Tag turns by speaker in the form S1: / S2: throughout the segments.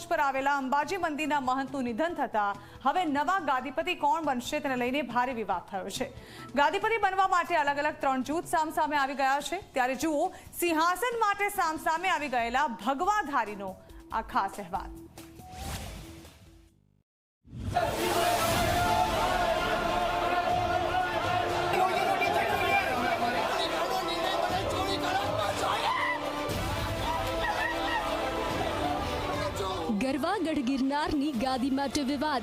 S1: ટોચ પર આવેલા અંબાજી મંદિરના મહંતનું નિધન થતા હવે નવા ગાદીપતિ કોણ બનશે તેને લઈને ભારે વિવાદ થયો છે. ગાદીપતિ બનવા માટે અલગ અલગ ત્રણ જૂથ સામસામે આવી ગયા છે. ત્યારે જુઓ, સિંહાસન માટે સામસામે આવી ગયેલા ભગવાધારીનો આ ખાસ અહેવાલ.
S2: ગરવા ગઢ ગિરનારની ગાદી માટે વિવાદ.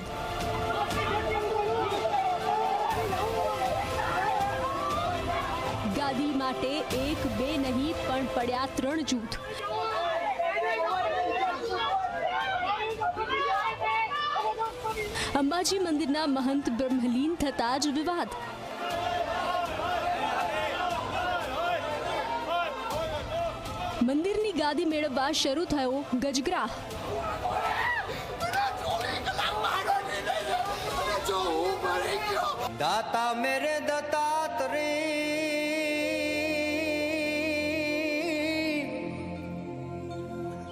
S2: ગાદી માટે એક, બે નહીં, પણ પડ્યા ત્રણ જૂથ. અંબાજી મંદિરના મહંત બ્રહ્મલીન થતા જ વિવાદ. મંદિરની ગાદી મેળવવા શરૂ થયો ગજગ્રા
S3: દાતા મેરે દત્તાત્રી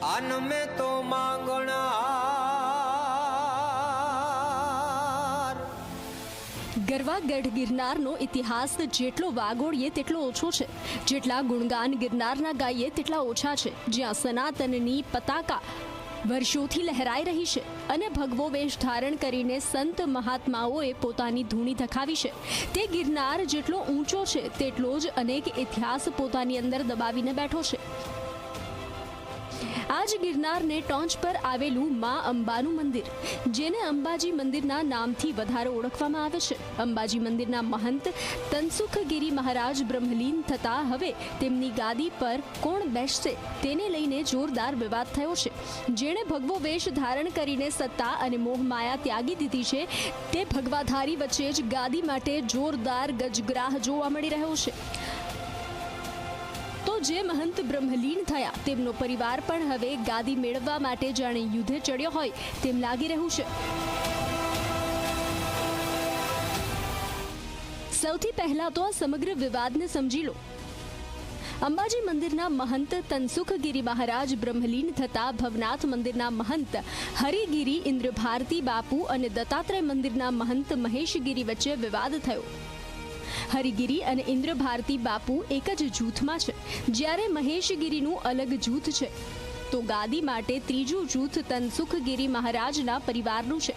S3: અન મેં તો માંગણા
S2: ગરવા ગઢ ગિરનારનો ઇતિહાસ જેટલો વાગોળીએ તેટલો ઓછો છે. જેટલા ગુણગાન ગિરનારના ગાઈએ તેટલા ઓછા છે. જ્યાં સનાતનની પતાકા વર્ષોથી લહેરાઈ રહી છે અને ભગવો વેશ ધારણ કરીને સંત મહાત્માઓએ પોતાની ધૂણી ધખાવી છે. તે ગિરનાર જેટલો ઊંચો છે, તેટલો જ અનેક ઇતિહાસ પોતાની અંદર દબાવીને બેઠો છે. આજ ગિરનારને ટોંચ પર આવેલું મા અંબાનું મંદિર, જેને અંબાજી મંદિરના નામથી વધારે ઓળખવામાં આવે છે. અંબાજી મંદિરના મહંત તનસુખગીરી મહારાજ બ્રહ્મલીન થતા હવે તેમની ગાદી પર કોણ બેસશે તેને લઈને જોરદાર વિવાદ થયો છે. જેણે ભગવો વેશ ધારણ કરીને સત્તા અને મોહમાયા ત્યાગી દીધી છે, તે ભગવાધારી વચ્ચે જ ગાદી માટે જોરદાર ગજગ્રાહ જોવા મળી રહ્યો છે. જે મહંત બ્રહ્મલીન થયા. તેમનો પરિવાર પણ હવે ગાદી મેળવવા માટે જાણે યુદ્ધે ચડ્યો હોય તેમ લાગી રહ્યું છે. સૌથી પહેલા તો આ સમગ્ર વિવાદને સમજી લો. અંબાજી મંદિરના મહંત તનસુખગીરી મહારાજ બ્રહ્મલીન થતા ભવનાથ મંદિરના મહંત હરિગીરી ઇન્દ્રભારતી બાપુ અને દત્તાત્રેય મંદિરના મહંત મહેશગીરી વચ્ચે વિવાદ થયો. હરિગીરી અને ઇન્દ્ર ભારતી બાપુ એક જ જૂથમાં છે, જ્યારે મહેશગીરીનું અલગ જૂથ છે. તો ગાદી માટે ત્રીજું જૂથ તનસુખગીરી મહારાજના પરિવારનું છે.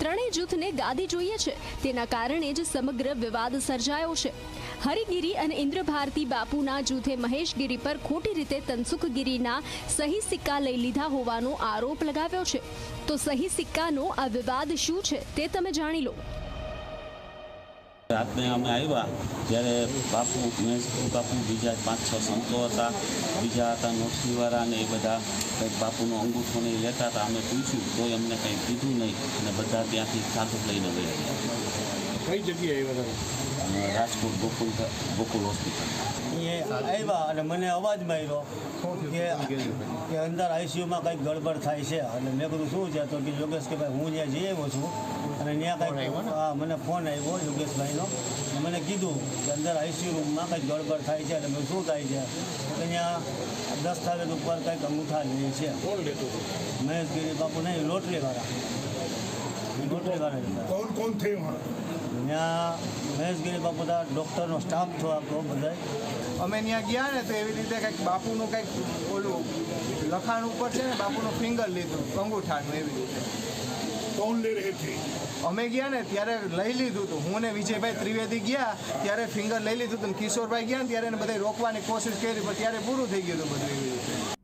S2: ત્રણેય જૂથને ગાદી જોઈએ છે, તેના કારણે જ સમગ્ર વિવાદ સર્જાયો છે. હરિગીરી અને ઇન્દ્ર ભારતી બાપુના જૂથે મહેશગીરી પર ખોટી રીતે તનસુખગીરીના સહી સિક્કા લઈ લીધા હોવાનો આરોપ લગાવ્યો છે. તો સહી સિક્કાનો આ વિવાદ શું છે, તે તમે જાણી લો.
S4: રાતને અમે આવ્યા ત્યારે બાપુ મહેશભાઈ બાપુ બીજા પાંચ છ સંતો હતા. બીજા હતા નોકરીવાળા ને એ બધા કંઈક બાપુનો અંગૂઠો નહીં લેતા હતા. અમે પૂછ્યું તોય અમને કંઈ કીધું નહીં. અને બધા ત્યાંથી સાથું લઈને ગયા.
S5: કઈ જગ્યાએ આવ્યા
S4: અને રાજકોટ ગોકુલ ગોકુલ હોસ્પિટલ.
S6: આવ્યા અને મને અવાજ માર્યો કે કે અંદર આઈસીયુમાં કંઈક ગડબડ થાય છે. અને મેં કીધું શું છે? તો કે યોગેશ કે ભાઈ હું ત્યાં જઈ આવ્યો છું અને ત્યાં કંઈક હા મને ફોન આવ્યો યોગેશભાઈનો. અને મને કીધું કે અંદર આઈસીયુ રૂમમાં કંઈક ગડબડ થાય છે અને શું થાય છે? અહીંયા દસ્તાવેજ ઉપર કંઈક અંગૂઠા લઈએ છે. મહેશગીરી બાપુ નહીં લોટલીવાળા લોટલીવાળા
S5: કોણ કોણ થયું
S6: ત્યાં મહેશગીરી બાપુ ડોક્ટરનો સ્ટાફ થયો આપણો બધા
S7: અમે ત્યાં ગયા ને તો એવી રીતે કંઈક બાપુનું કંઈક ઓલું લખાણ ઉપર છે ને બાપુનું ફિંગર લીધું અંગૂઠાનું એવી રીતે.
S5: લોન લઈ રહી હતી
S7: અમે ગયા ને ત્યારે લઈ લીધું હતું. હું ને વિજયભાઈ ત્રિવેદી ગયા ત્યારે ફિંગર લઈ લીધું હતું કિશોરભાઈ ગયા ત્યારે એને બધા રોકવાની કોશિશ કરી પણ ત્યારે પૂરું થઈ ગયું હતું બધું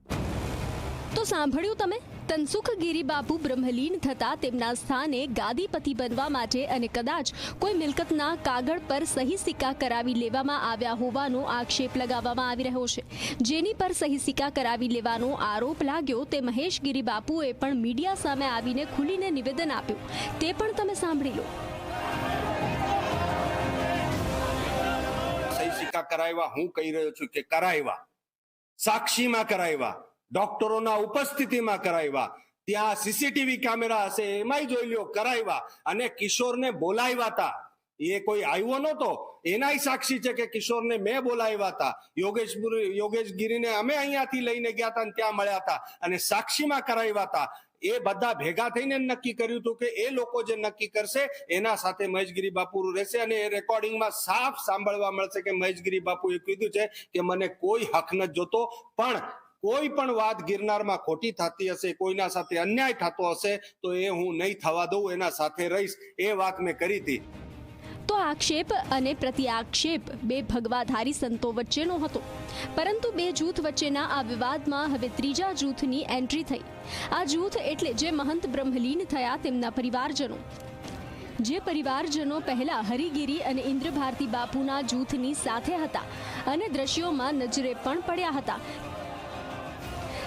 S2: તો સાંભળ્યું તમે? તનસુખગીરી બાપુ બ્રહ્મલીન થતા તેમના સ્થાને ગાદીપતિ બનવા માટે અને કદાચ કોઈ મિલકતના કાગળ પર સહી સિક્કા કરાવી લેવામાં આવ્યા હોવાનો આક્ષેપ લગાવવામાં આવી રહ્યો છે. જેની પર સહી સિક્કા કરાવી લેવાનો આરોપ લાગ્યો તે મહેશગીરી બાપુએ પણ મીડિયા સામે આવીને ખુલીને નિવેદન આપ્યું. તે પણ તમે સાંભળી લો.
S8: સહી સિક્કા કરાવ્યા, હું કહી રહ્યો છું કે કરાવ્યા. સાક્ષીમાં કરાવ્યા. ડોક્ટરોના ઉપસ્થિતિમાં કરાવ્યા. ત્યાં સીસીટીવી કેમેરા હશે, એમાંય જોઈ લ્યો, કરાવ્યા. અને કિશોરને બોલાવ્યા હતા એ કોઈ આવ્યો નહોતો. એનાય સાક્ષી છે કે કિશોરને મેં બોલાવ્યા હતા યોગેશ યોગેશ ગીરીને અમે અહીંયાથી લઈને ગયા હતા ત્યાં મળ્યા હતા અને સાક્ષીમાં કરાવ્યા હતા એ બધા ભેગા થઈને નક્કી કર્યું હતું કે એ લોકો જે નક્કી કરશે, એના સાથે મહેશગીરી બાપુ રહેશે અને એ રેકોર્ડિંગમાં સાફ સાંભળવા મળશે કે મહેશગીરી બાપુએ કીધું છે કે મને કોઈ હક નથી જોતો, પણ કોઈ પણ વાત ગિરનારમાં ખોટી થતી હશે, કોઈના સાથે અન્યાય થતો હશે, તો એ હું નહીં થવા દઉં, એના સાથે રહીશ. એ વાત મેં કરી હતી.
S2: તો આક્ષેપ અને પ્રત્યાક્ષેપ બે ભગવાધારી સંતો વચ્ચેનો હતો. પરંતુ બે જૂથ વચ્ચેના આ વિવાદમાં હવે ત્રીજા જૂથની એન્ટ્રી થઈ. આ જૂથ એટલે જે મહંત બ્રહ્મલીન થયા તેમના પરિવારજનો. જે પરિવારજનો પહેલા હરિગીરી અને ઇન્દ્રભારતી બાપુના જૂથની સાથે હતા અને દ્રશ્યોમાં નજરે પણ પડ્યા હતા.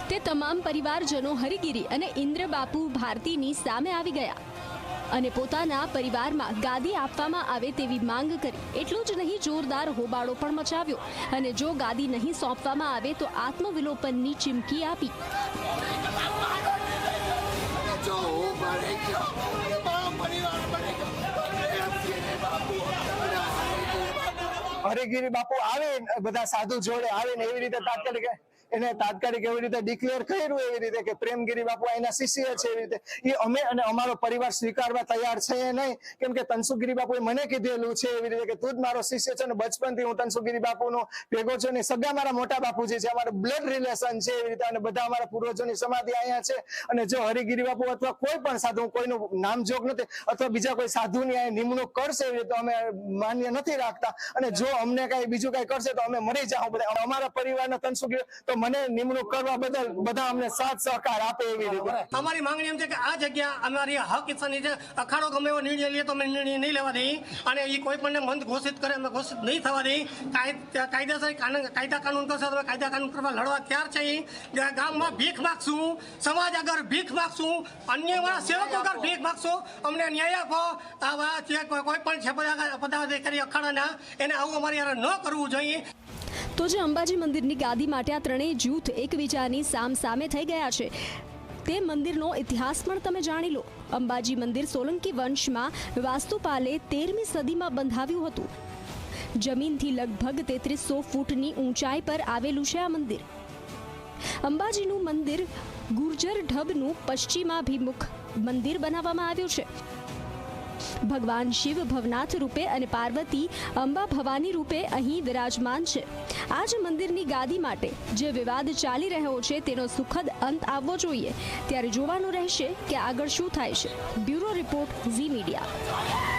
S2: તે તમામ પરિવારજનો હરિગીરી અને ઇન્દ્રબાપુ ભારતીની સામે આવી ગયા અને પોતાના પરિવારમાં ગાદી આપવામાં આવે તેવી માંગ કરી. એટલું જ નહીં, જોરદાર હોબાળો પણ મચાવ્યો અને જો ગાદી નહીં સોંપવામાં આવે તો આત્મવિલોપનની ચીમકી આપી.
S9: હરિગીરી બાપુ આવે બધા સાધુ જોડે આવે ને એવી રીતે તાત્કાલિક એને તાત્કાલિક એવી રીતે ડિક્લેર કર્યું એવી રીતે કે પ્રેમગીરી બાપુ એના શિષ્ય છે એવી રીતે. એ અમે અને અમારો પરિવાર સ્વીકારવા તૈયાર છે નહીં. કેમ કે તનસુગીરી બાપુએ મને કીધેલું છે એવી રીતે કે તું જ મારો શિષ્ય છે ને બચપનથી હું તનસુગીરી બાપુનો ભેગો છું ને સગા મારા મોટા બાપુજી છે, અમારા બ્લડ રિલેશન છે એવી રીતે અને બધા અમારા પૂર્વજોની સમાધિ અહીંયા છે. અને જો હરિગીરી બાપુ અથવા કોઈ પણ સાધુ કોઈનું નામ નામજોગ નથી, અથવા બીજા કોઈ સાધુની અહીંયા નિમણૂક કરશે એવી રીતે અમે માન્ય નથી રાખતા. અને જો અમને કઈ બીજું કઈ કરશે તો અમે મરી જાઉં બધા. અમારા પરિવારના તનસુગીરી તો મને નિમણૂક કરવા બદલ બધા અમને સાથ સહકાર આપે એવી રીતે.
S10: અમારી માંગણી એમ છે કે આ જગ્યા અમારી હક હિસ્સાની છે. અખાડો ગમે એવો નિર્ણય લઈએ તો અમે નિર્ણય નહીં લેવા દઈ અને એ કોઈ પણ મંદ ઘોષિત કરે, અમે ઘોષિત નહીં થવા દઈ કાય- કાયદેસર કાયદા કાનૂન કરશે તો અમે કાયદા કાનૂન કરવા લડવા તૈયાર છે. ગામમાં ભીખ માગશું, સમાજ આગળ ભીખ માગશું અન્ય સેવકો આગળ ભીખ માગશું. અમને ન્યાય આપો. આવા કોઈ પણ છે, પદાધિકારી, અખાડાના, એને આવું અમારે ન કરવું જોઈએ.
S2: તો જે અંબાજી મંદિરની ગાદી માટે આ ત્રણેય જૂથ એકબીજાની સામ સામે થઈ ગયા છે. તે મંદિરનો ઇતિહાસ પણ તમે જાણી લો. અંબાજી મંદિર સોલંકી વંશમાં વાસ્તુપાલે તેરમી સદીમાં બંધાવ્યું હતું. જમીનથી લગભગ તેત્રીસો ફૂટની ઊંચાઈ પર આવેલું છે આ મંદિર. અંબાજીનું મંદિર ગુર્જર ઢબનું પશ્ચિમાભિમુખ મંદિર બનાવવામાં આવ્યું છે. ભગવાન શિવ ભવનાથ રૂપે અને પાર્વતી અંબા ભવાની રૂપે અહીં વિરાજમાન છે. આ જ મંદિરની ગાદી માટે જે વિવાદ ચાલી રહ્યો છે તેનો સુખદ અંત આવવો જોઈએ. ત્યારે જોવાનું રહેશે કે આગળ શું થાય છે. Bureau report Zee media.